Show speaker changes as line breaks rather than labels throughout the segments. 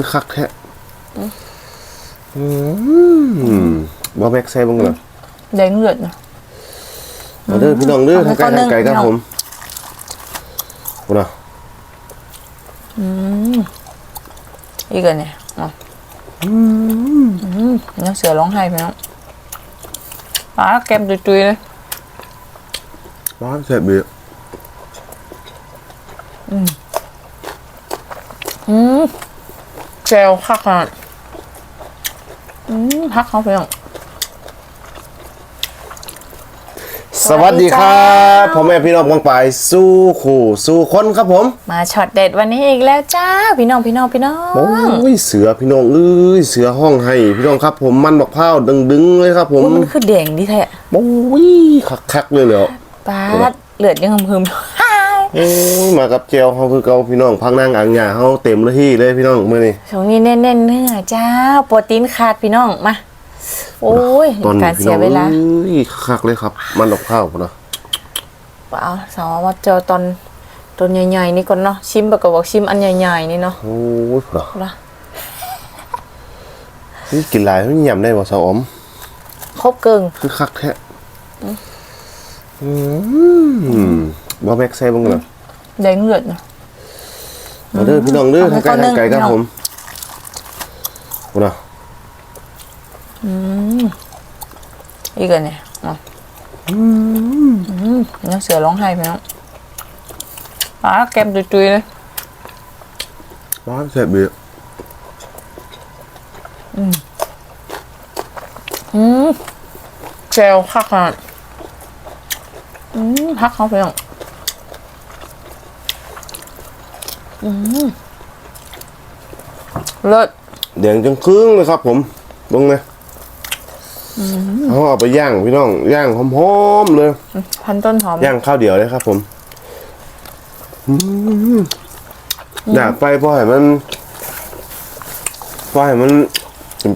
คือคักแท้อืมบ่แม็กใส่เบ้างเหรอ
แดงเลือดนะ
มาเด้อพี่น้องเด้อ
เอา
ทาง
ไป
ไกล
ก่อน
ทางไกลครับ
เด้อ
ผมคุณน่ะ
อีกอันเนี่ยอ๋ออืมน้ำเสือร้องไห้ไปแล้วปลาแกมตุยๆเลย
บ้านแซ่บ เบี้ย
เจลคักขนาดอืมพักเขาไปแล้ว
สวัสดีครั
สวัสดี
บ
จ้า
พ่อแม่พี่น้องกองไปสู้ขู่สู้คนครับผม
มาช็อตเด็ดวันนี้อีกแล้วจ้า พี่น้องพี่น้องพี่น้อง
โอ้ยเสือพี่น้องเอ้ยเสือห้องให้ พี่น้องครับ ผมมันบักพร้าวดึงๆเลยครับ ผม
ว่ามันคือแดงดีแท้
โอ้ยคักๆเลยเหรอ
ปลาเลือดยังหึมๆ ฮ่า
โอ้ยมากับเจลเขาคือเกาพี่น้องพักนั่งอ่างหยาเขาเต็มเลยที่เลยพี่น้องมื้อนี้
ช่วงนี้แน่นๆเนื้อจ้าโปรตีนขาดพี่น้องมาโอ้ย
ตอน
การ
พี่
เสี
น้
ย
อง
เวลา
เอ้ยคักเลยครับ มันบักพร้าวนะ
เปล่าสาวว่าเจอตอนตอนใหญ่ๆนี่ก่อนเนาะชิมแบบก็บอกชิมอันใหญ่ๆนี่เนาะ
โอ้ยเหรอ
นะ
นี่กินหลายไม่ยำได้บ่สาวอม
ครบเกิง
คือคักแท้อืม บ่แม็กใส่เบ้างเหรอ
แดงเลือดนะ
มาเด้อพี่น้องเด้อ
เอา
ทาง
ไป
ไกล
ก่อน
ทางไกลครับ
เด้อ
ผมคุณน่ะ
อีกอันเนี่ยอ๋ออืมน้ำเสือร้องไห้ไปแล้วปลาแกมตุยๆเลย
บ้านแซ่บเบี้ย
เจลคักขนาดอืมพักเขาไปแล้วอืม เลิศ
แดงจังครึ่งเลยครับ ผมเบิ่งเลยเขาเอาไปย่างพี่น้องย่างหอมๆเลย
พันต้นหอม
ย่างข้าวเดียวเลยครับ ผมอืมอยากไปเพราะให้มันเพราะให้มัน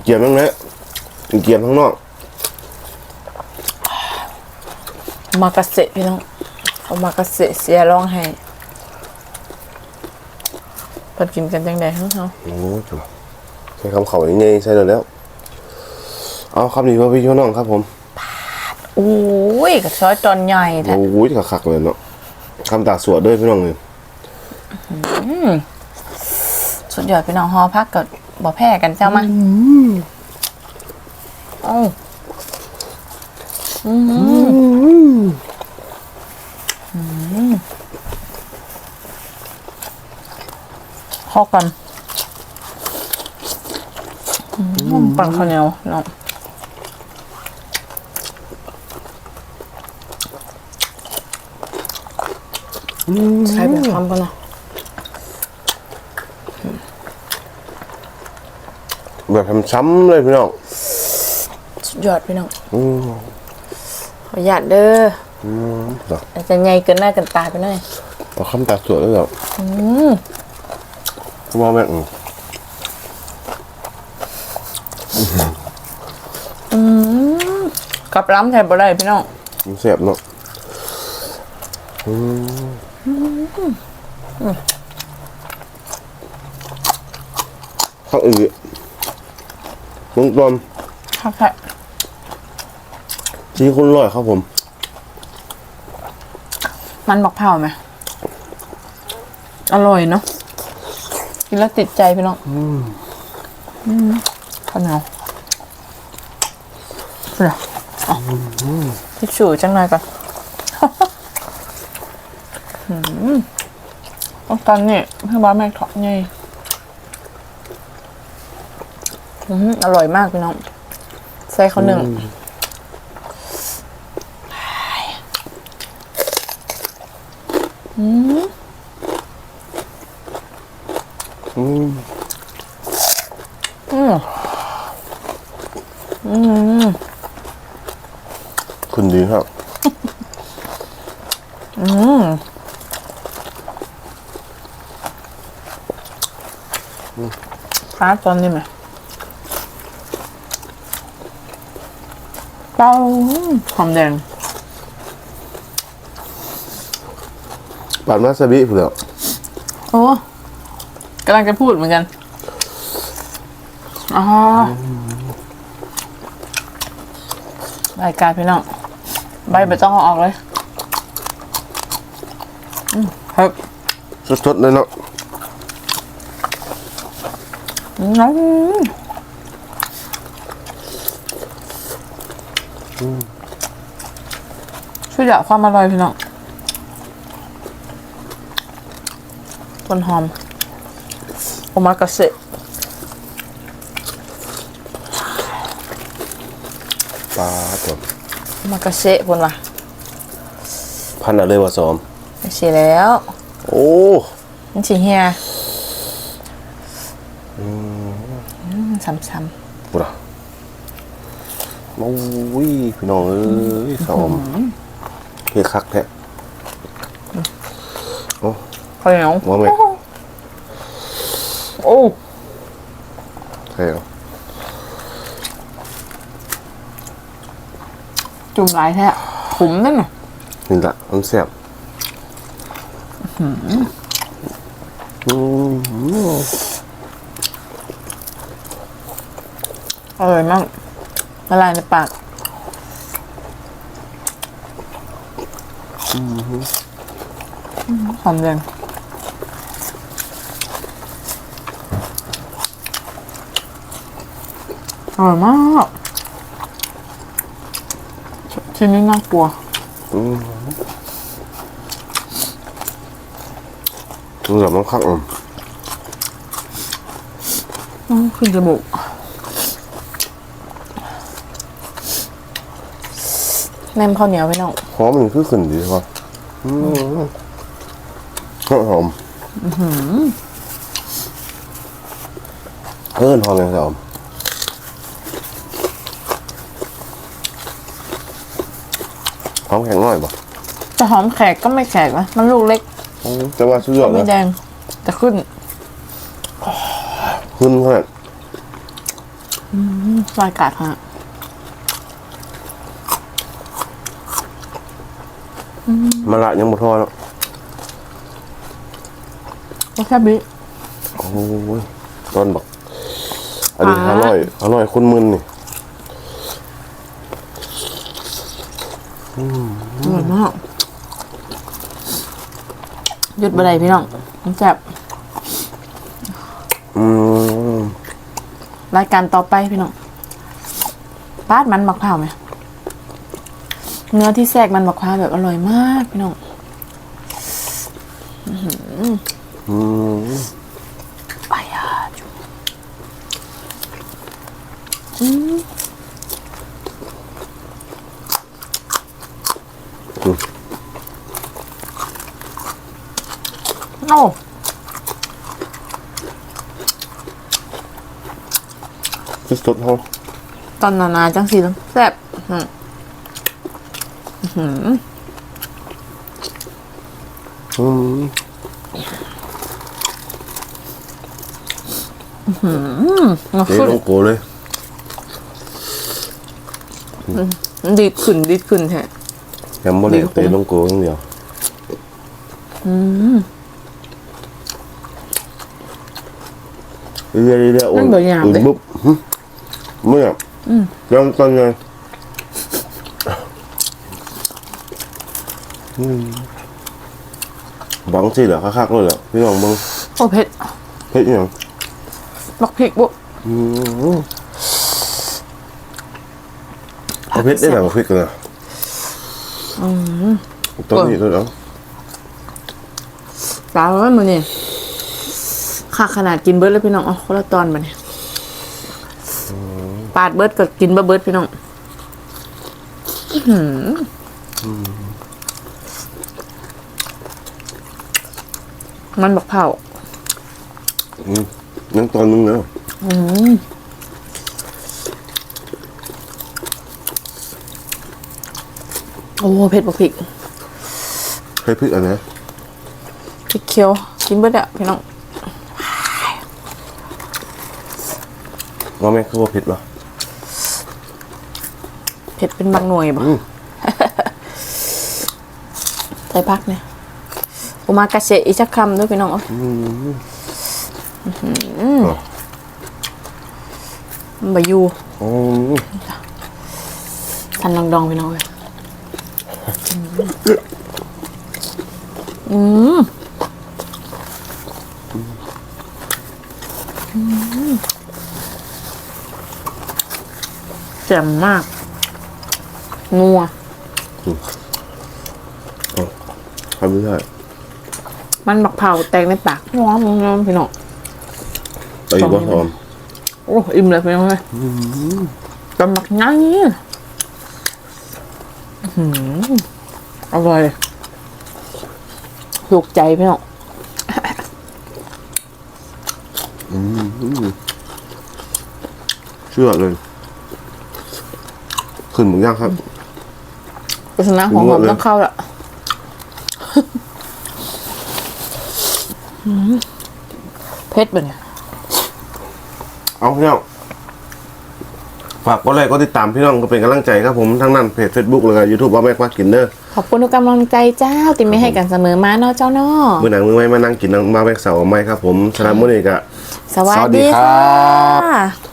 เกียมๆบ้างนะเกียมๆข้างนอก
มากระเสะพี่น้องเอามากระเสะเสียร้องไห้เพิ่นกินกันจังได๋ฮะเฮา
โอ้จุใช้คำเขาอย่างไงใช่เลยแล้ว เอาคำนี้เพื่อพี่พี่น้องครับผม
โอ้ยกระช้อยตอนใหญ่แท้
โอ้ยขักๆเลยเนาะคำตาสวดด้วยพี่น้องเลย
สุดยอดพี่น้องฮอพักกับบ่แพ้กันเจ้ามาเอ้า เข้ากันอืมปั่นข้าวเหนียวเนาะใช้เป็นคำกันเนาะ
แบบช้ำๆเลยพี่น้อง
สุดยอดพี่น้อง
อืม
ขออนุญาตเด้อ
เนาะ
อาจจะใหญ่เกินหน้าเกินตาไปหน่อย
เอาคำตาสวดด้วยเหรอ ว่าแม่งอืม
กับล้ำแทบบ่ได้พี่น้อง
มันเสียบเนาะอืมข้าวอืดลุงตอม
ครับค่ะ
ชี้คุณร้อยครับผม
มันบักเผาไหม อร่อยเนาะ กินแล้วติดใจพี่น้องอืมข้าวเหนียวเหรออ๋อทิชชู่จังหน่อยก่อนอืมต้องตอนนี้เพื่อนบ้านแม่ทอดไงอืมอร่อยมากพี่น้องใส่ข้าวหนึ่ง
อืม
อืมอืม
คุณดีครับ
ฟ้าตอนนี้ไหมเป้าหอมแดง
ปาดมาซาบิเผื่อ
โอ้กำลังจะพูดเหมือนกัน อ๋อรายการพี่น้อง ใบไม่ต้องเอาออกเลยอืมครับ
สดๆเลยเนาะ
น้องช่วยดับความอร่อยพี่น้องต้นหอมโอมากาเสะ
ปลาตัว
โอ มากาเสะพนว่ะ
พันอะไรวะสอม
ไม่ใช่แล้ว
โอ้
มันสิเฮียอืมซ้ำ
บุระโอ้ยพี่น้องเอ้ยสอมเฮ้ยคักแท้โอ้
ๆข้าวเหนียว
ว่าไหม
โอ้
ใช่เหรอ
จุ่มหลายแท้ขมนั่นน่ะ
นี่ละมันแซ่บอืม
อร่อยมากละลายในปากหอมแดงอร่อยมาก ชิ้นนี้น่ากลัว
มันแบบมันคักอะ
อืมขึ้นจมูกแนมข้าวเหนียวไปน้อง
หอมมันคือขึ้นดีใช่ปะอืมหอมเพิ่นหอมยังไงหอ หอมแข็งหน่อยปะ
จะหอมแขกก็ไม่แขกนะมันลูกเล็ก
อืมแต่ว่าสุดยอด
ไม่
นะ
แดงจะขึ้น
ขึ้นขนาด
รายกาดฮะ
มะระยังบ่ทอแล้ว
ก็แค่บิ
โอ้ยต้นบอกอันนี้
อ่า
อร่อยอร่อยคุณมึนนี่
อร่อยมากหยุดบันไดพี่น้องมันแซ่บ
อืม
รายการต่อไปพี่น้องปาดมันบักพร้าวไหมเนื้อที่แทรกมันบักพร้าวแบบอร่อยมากพี่น้อง
อืม
อายาจุเอ้า
ที่สุดห้อง
ตอนนานาจังสีแล้วแซ่บอืม
อืม
มา
เจ๊
ขึ้น
ลงโกเลย
ดีดขึ้นดีดขึ้นแท้
ยำบ่เละ
ดีครับผม
เตะลงโกอย่างเดียว เรื่อยๆเรื่อยๆโอ้
มันบ่หยาบ
อื
เด้
บุ๊บหึไม่หยาบยังตอนไงอืมบังสิเหรอคักๆเลยเหรอพี่น้องเบัง
โอ้เผ็ด
เฮ็ดอหยัง
บักพริกบุ
อืมเอาเพชรได้แบบพริกกันนะต้นนี้ต้นเอา
ปลาแล้วมันนี่ ค่าขนาดกินเบิร์ดเลยพี่น้องเอาคนละตอนมาเนี่ยปาดเบิร์ดก็กินบะเบิร์ดพี่น้องอื้อหือมันบักเผา
อืมยังตอนนึงแล้ว
โอ้เผ็ดบักพริก
ให้พริกอันไหน
พริกเขียวกินเบิร์ดอะพี่น้อง
ว่าแม่คือว่าเผ็ดปะ
เผ็ดเป็นบางหน่วยบ่
อืม
ใส่พักเนี่ยโอมากาเชะอีกสักคำด้วยพี่น้องเอา
อ๋อ
มันบายู
อืม
สันดองดองพี่น้องเลยอืมอืมแจ่มมาก นัว
ทำไม่ได้
มันบักเผาแตงในปากน้อมน้อมพี่น้อง
ไปอีกว่าหอม
โอ้อิ่มเลยพี่น้องเลยกำลักง่ายอื้อหืออร่อยถูกใจพี่น้อง
เชื่อเลย ขึ้นหมึงย่างครับ
ปริศนาของหอมต้องเข้าละอื้อหือเผ็ดแบบเนี้ย
เอาพี่น้องฝากกดไลค์กดติดตามพี่น้องก็เป็นกำลังใจครับผมทั้งนั้นเพจ Facebook แล้วก็ YouTube ว่าแม่กว่ากินเด้อ
ขอบคุณทุกกำลังใจเจ้าติไม่ให้กันเสมอมาเนาะเจ้าเนาะ
มื้อหนังมื้อไม่มานั่งกินน้ำมาแม่เสาร์ไม่ครับผมสำหรับมื้อนี้ก็
สวัส
สวัสดี
ดี
ครั
ค่ะ